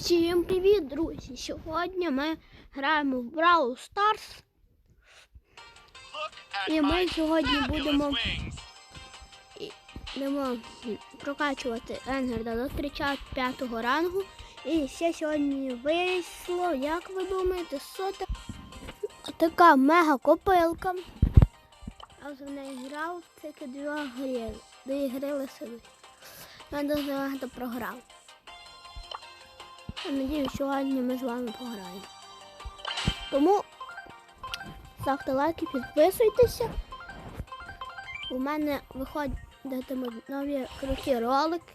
Всім привіт, друзі! Сьогодні ми граємо в Brawl Stars. І ми сьогодні будемо Будемо прокачувати Енгерда до 35 рангу. І ще сьогодні вийшло, як ви думаєте, сота. Така мега копилка. А за неї грав тільки дві гри. Дві гри лисили. Я дуже багато програв. Я надію, сьогодні ми з вами пограємо. Тому ставте лайки, підписуйтеся. У мене виходитимуть нові круті ролики.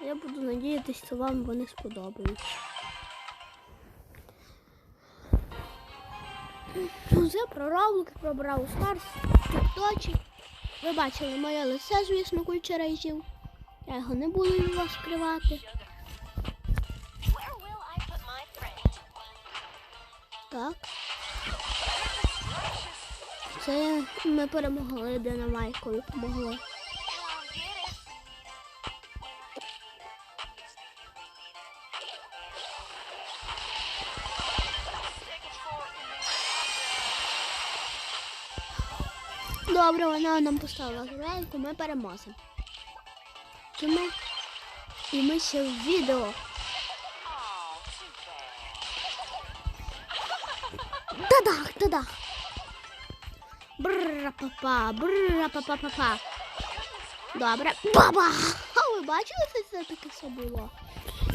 Я буду надіятися, що вам вони сподобаються. Ну, Це про ролики, про Brawl Stars, тікточі. Ви бачили моє лице, звісно, куча разів. Я його не буду friend? Так. Це ми перемогли Динамайкою помогли. Добре, вона нам поставила грейку, ми переможемо. Чи ми? І ми ще в відео. Та-дах, та-дах. Бррра-па-па, бррра-па-па-па-па. Добре. Баба! А ви бачили, що це таке все було?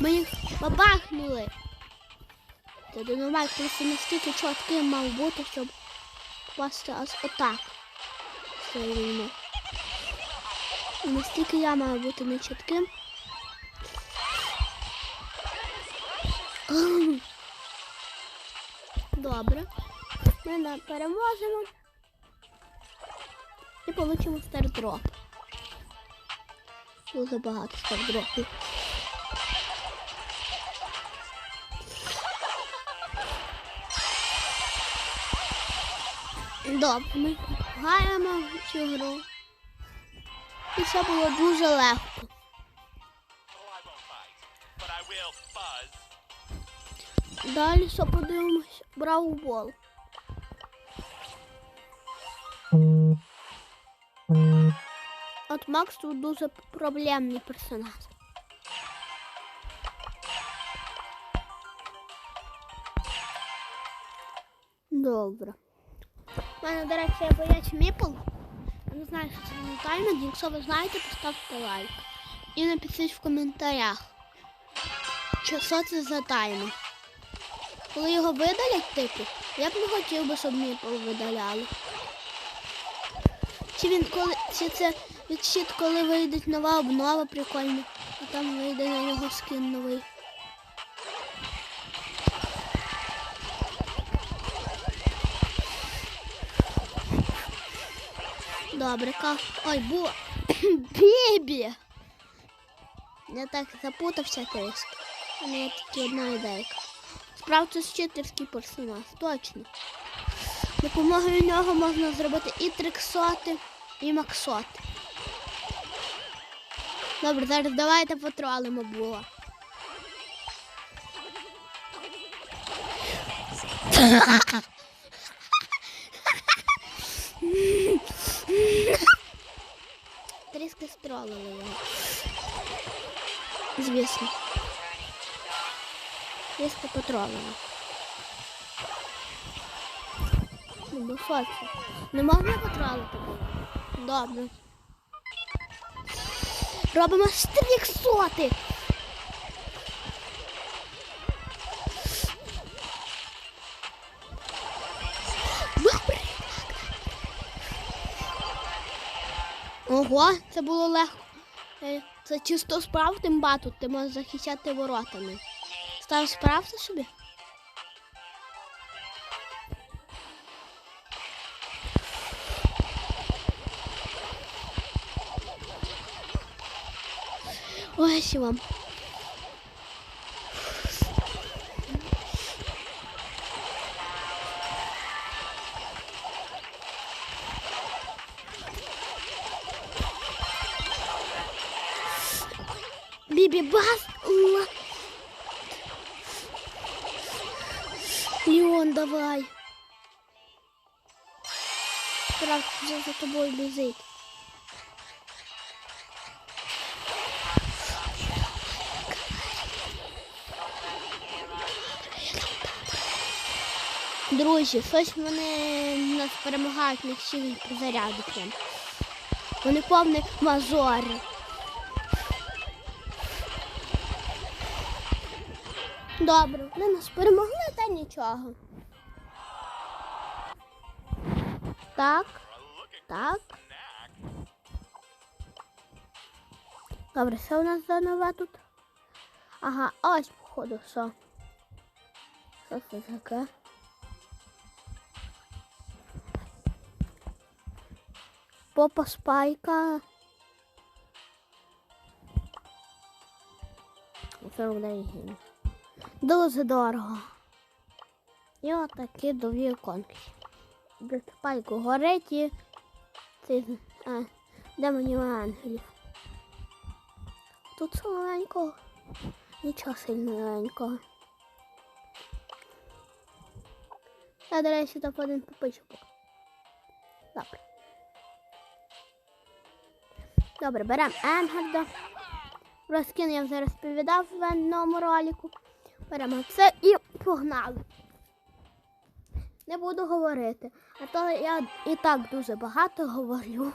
Ми їх бабахнули. Та Динамайк просто настільки чітким мав бути, щоб попасти аж отак. Сильно. І настільки я маю бути нечітким. Добре. Ми переможемо. І получимо стардроп. Дуже багато стардропів. Добре, ми граємо цю гру. І це було дуже легко. Далі що подивимось? Браубол. От Макс тут дуже проблемний персонаж. Добре. У мене, до речі, є боєць Міпл. Не знаю, що це за таймінг. Якщо ви знаєте, поставте лайк. І напишіть в коментарях, що це за таймінг. Коли його видалять, типу, я б не хотів би, щоб Міпл видаляли. Чи він коли чи це відщит, коли вийде нова обнова прикольна, і там вийде на нього скин новий. Добре, ка. Ой, бу. Бібі. Я так запутався трішки. У мене тільки одна ідейка. Справді це читерський персонаж, точно. Допомогою нього можна зробити і триксоти, і максоти. Добре, зараз давайте потролимо було. Стролили його. Звісно. Трішки потролили. Ну, що? Не можна потролити було? Добре. Робимо стріксоти. Добре. Ого, це було легко. Е, Це чисто справ тим бату, ти можеш захищати воротами. Став справся собі? Ось вам. Тобою біжить. Друзі, щось вони нас перемагають на всі заряди прям. Вони повні мазори. Добре, вони нас перемогли, та нічого. Так, так. Добре, що у нас за нове тут? Ага, ось, походу, що. Що це таке? Попа спайка. 49 гривень. Дуже дорого. І отакі дові конки. Де спайку горить і це а, де мені ангелів. Тут маленького. Нічого сильненького. Я, до речі, топ один попишу. Добре. Добре, беремо Енгельда. Розкін я вже розповідав в одному ролику. Беремо це і погнали. Не буду говорити, а то я і так дуже багато говорю.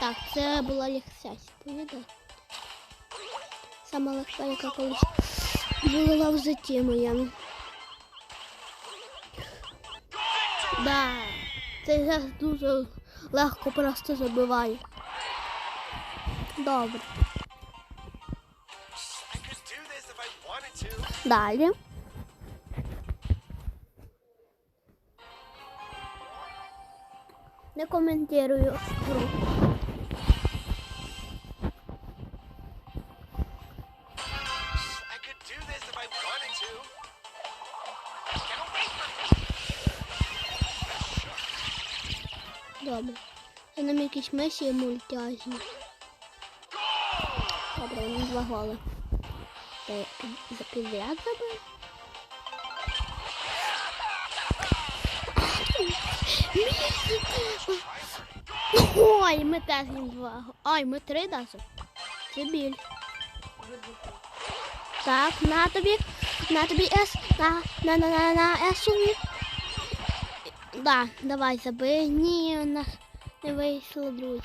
Так, це була легся сповіда. Сама легка, яка колись була в житті моєму. Да, цей газ дуже легко просто забиває. Добре. Далі. Не коментирую гру. Якісь мисії мультяжні. Добре, нас два голи. За підряд забив? Ой, ми теж їм два. Ой, ми три даже. Це біль. Так, на тобі. На тобі С. На, на, на, на, на С. Да, давай забий. Ні, у нас не вийшло, друзі.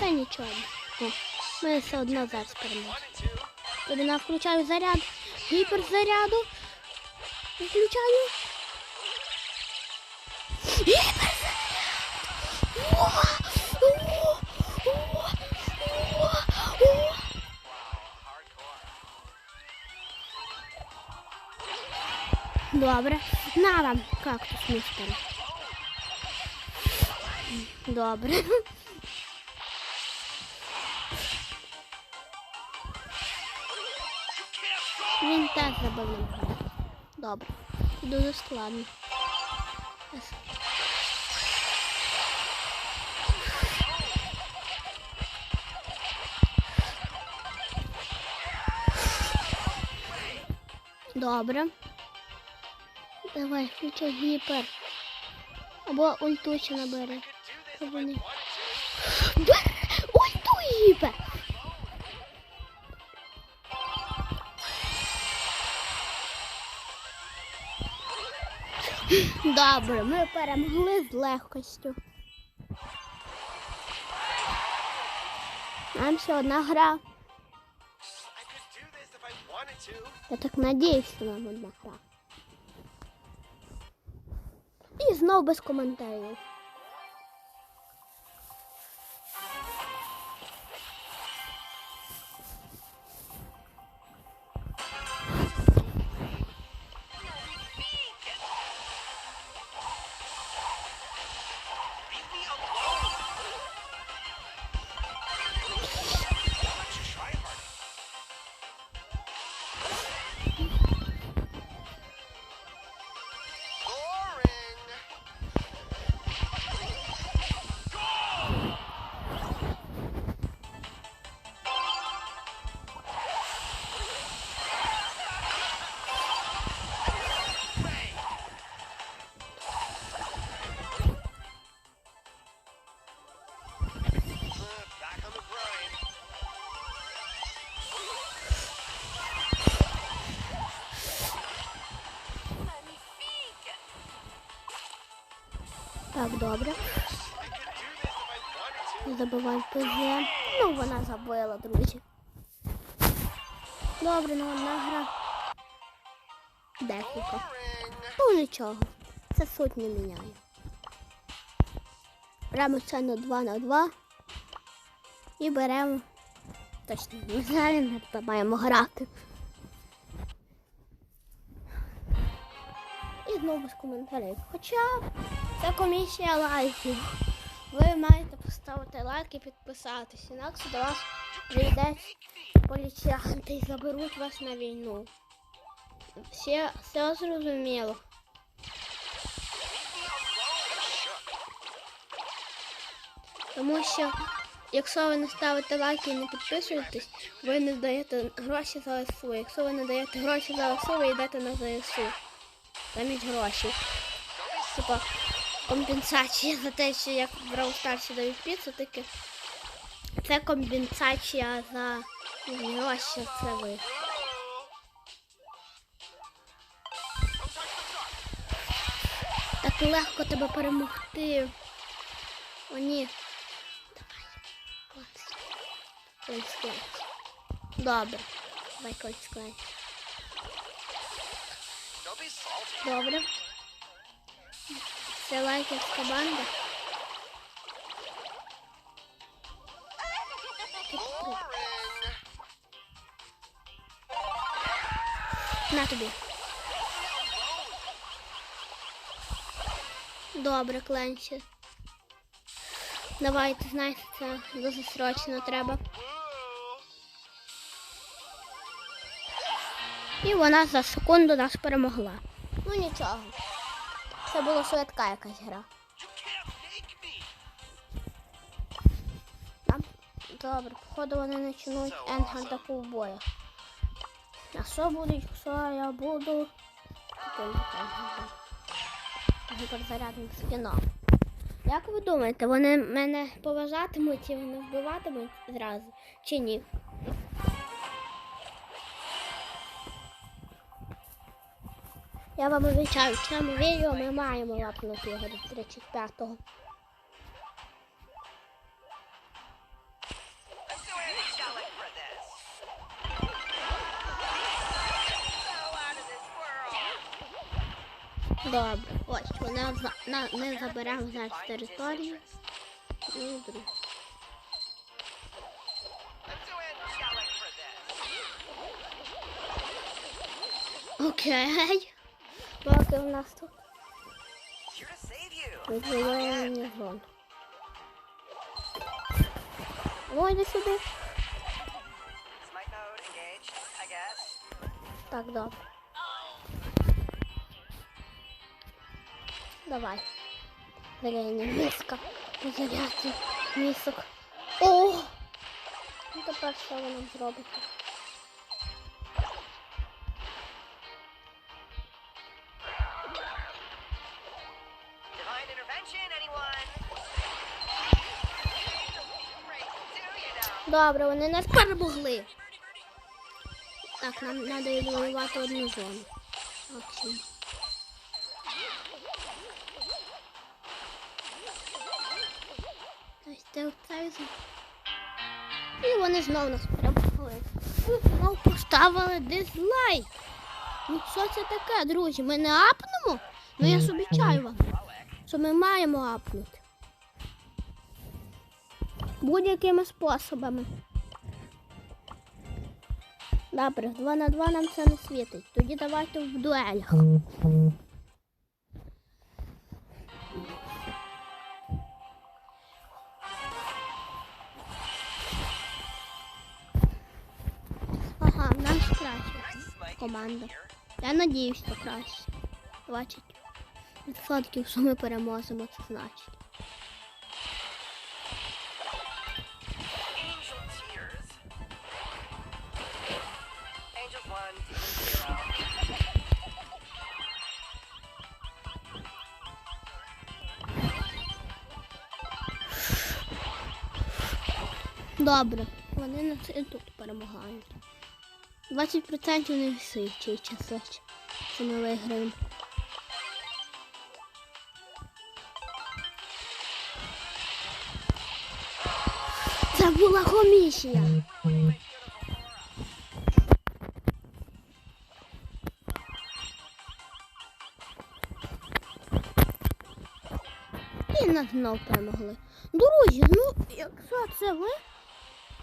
Та нічого. О, ми все одно зараз переможемо. Тобі включаю заряд. Гіперзаряду. Включаю. Добре. На вам кактус містер. Добре. Він теж забив. Добре. Це дуже складно. Добре. Давай, включай гіпер. Або ульту ще набери. Вони-! Ульту гіпер! Добре, ми перемогли з легкостю. Нам ще одна гра. Я так надіюсь, що нам одна гра. І знов без коментарів. To. Не забивай ПЗ. Ну, вона забила, друзі. Добре, ну одна гра. Декілька. Ну нічого. Це суть не міняє. Беремо це на 2 на 2. І беремо. Точно, ми не та маємо грати. І знову без коментарів. Хоча це комісія лайків. Ви маєте поставити лайк і підписатися. Інакше до вас прийдуть поліціянти і заберуть вас на війну. Все, все зрозуміло. Тому що, якщо ви не ставите лайки і не підписуєтесь, ви не даєте гроші за ЗСУ. Якщо ви не даєте гроші за ЗСУ, ви йдете на ЗСУ. Замість гроші. Типа компенсація за те, що як в Brawl Stars дають піцу, таке. Це компенсація за гроші, це ви. Так легко тебе перемогти. О, ні. Давай. Клас. Клас, клас. Добре. Давай клас, клас. Don't be salty. Добре. Це лайківська банда. На тобі. Добре, Кленсі. Давайте, знаєте, це дуже срочно треба. І вона за секунду нас перемогла. Ну нічого. Це була швидка якась гра. Добре, походу вони почнуть Енгарда ковбоя. А що буде, якщо я буду? Гіперзарядним скіном. Як ви думаєте, вони мене поважатимуть і вони вбиватимуть зразу чи ні? Я вам обіцяю, в цьому відео ми маємо лапнути його до 35-го. I'm doing selling for this. So out of this world. Добре, ось вона на, ми заберемо зараз територію. І друг. Окей. Поки у нас тут Here to save you. відвоювання зон. Ну, йди сюди. Smite mode engaged, I guess. Так, добре. Давай. Зелені миска. Позаряти місок. О! Ну тепер що ви нам зробите? Добре, вони нас перемогли. Так, нам треба відвоювати одну зону. Зон. І вони знову нас перемогли. Знову поставили дизлайк. Ну що це таке, друзі? Ми не апнемо? Ну я ж обіцяю вам, що ми маємо апнути. Будь-якими способами. Добре, 2 на 2 нам це не світить. Тоді давайте в дуелях. Ага, в нас краще команда. Я надіюсь, що краще. 20 відсотків, що ми переможемо, це значить. Добре, вони нас і тут перемагають. 20% не висить часи, що ми виграємо. Була комісія. І нас знов перемогли. Друзі, ну якщо це ви,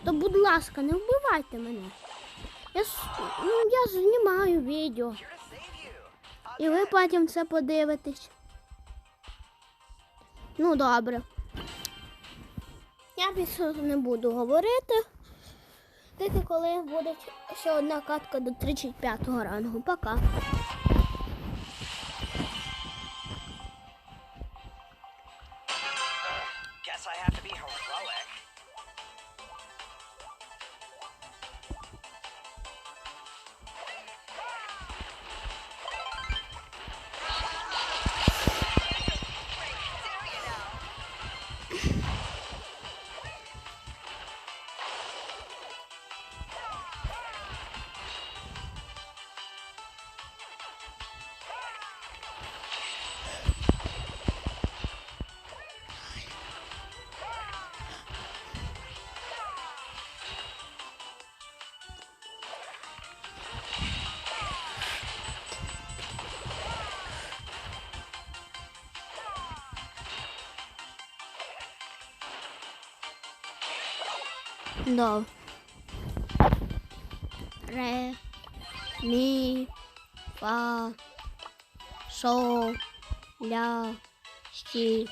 то будь ласка, не вбивайте мене. Я, ну, я знімаю відео. І ви потім це подивитесь. Ну, добре. Більше не буду говорити. Тільки коли буде ще одна катка до 35-го рангу. Пока. No. Re, mi, fa, sol, la, si.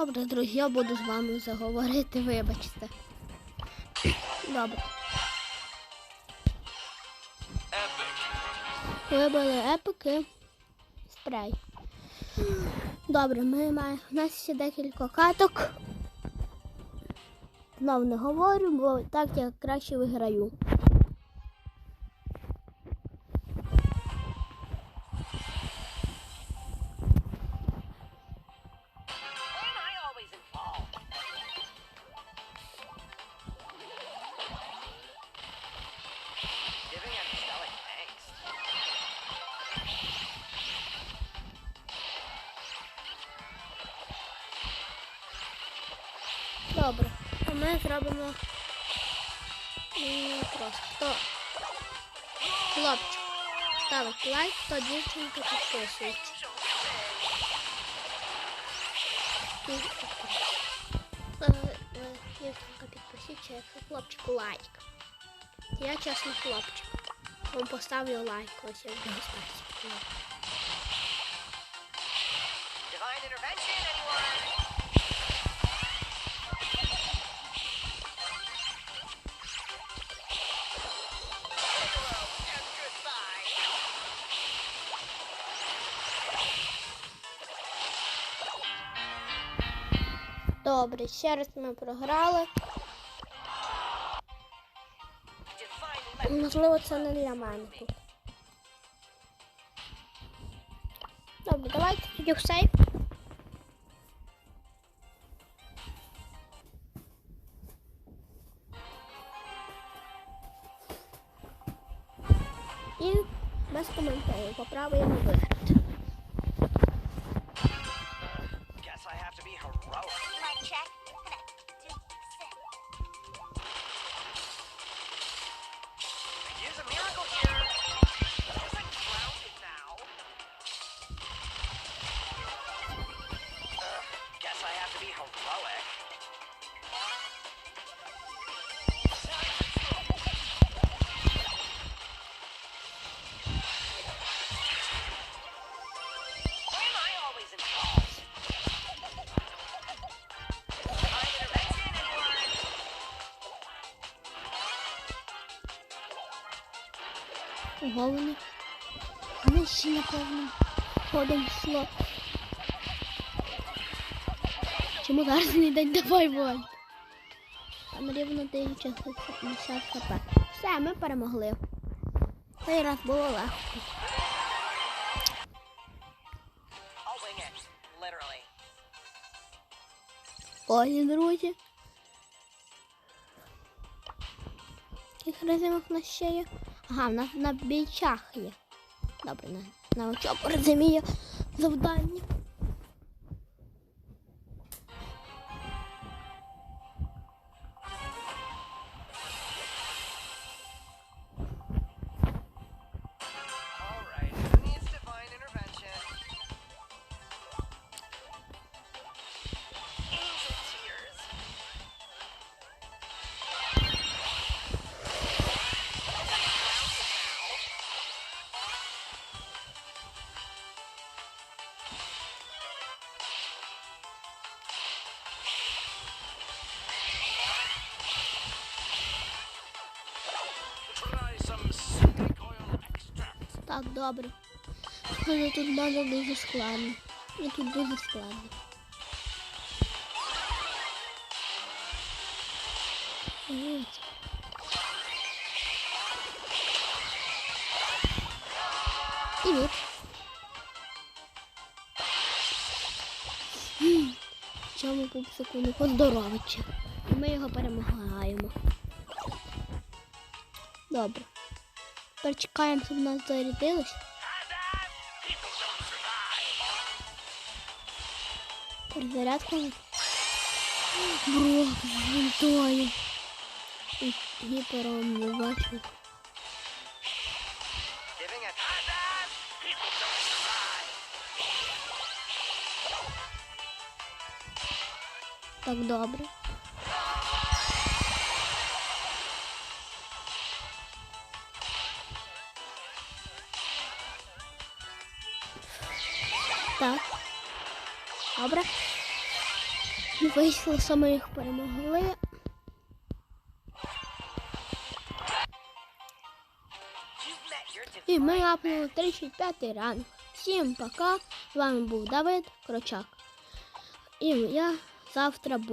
Добре, друзі, я буду з вами заговорити, вибачте. Добре. Вибили епики. Спрей. Добре, ми маємо. У нас ще декілька каток. Знов не говорю, бо так я краще виграю. хлопчик ставить лайк, то дівчинка підписується. Е, е, Дівчинка підписується, якщо хлопчику лайк. Я чесно хлопчик. Вам поставлю лайк, ось як буде ставити. Добре, ще раз ми програли. Можливо, це не для мене. Добре, давайте тоді в сейф. І без коментарів поправимо вигляд. Ого, вони. Вони ще напевно ходом йшло. Чому зараз не день давай вон? Там рівно 9 хп. Все, ми перемогли. Цей раз було легко. Ось, друзі. Яких резинок у нас ще є? Ага, в нас на бійчах є. Добре, на очок розумію завдання. Добре. Схоже, тут дуже дуже складно. І тут дуже складно. Привіт. Чому пупсику не поздоровиться? Ми його перемагаємо. Добре. Тепер чекаємо, щоб в нас зарядилось. People don't survive. Перезарядка. Бро, змонтує. І гіпером не бачу. Giving it. People don't survive. Так добре. Так. Добре. Вийшло, що ми їх перемогли. І ми апнули 35 ранг. Всім пока. З вами був Давид Крочак. І я завтра буду.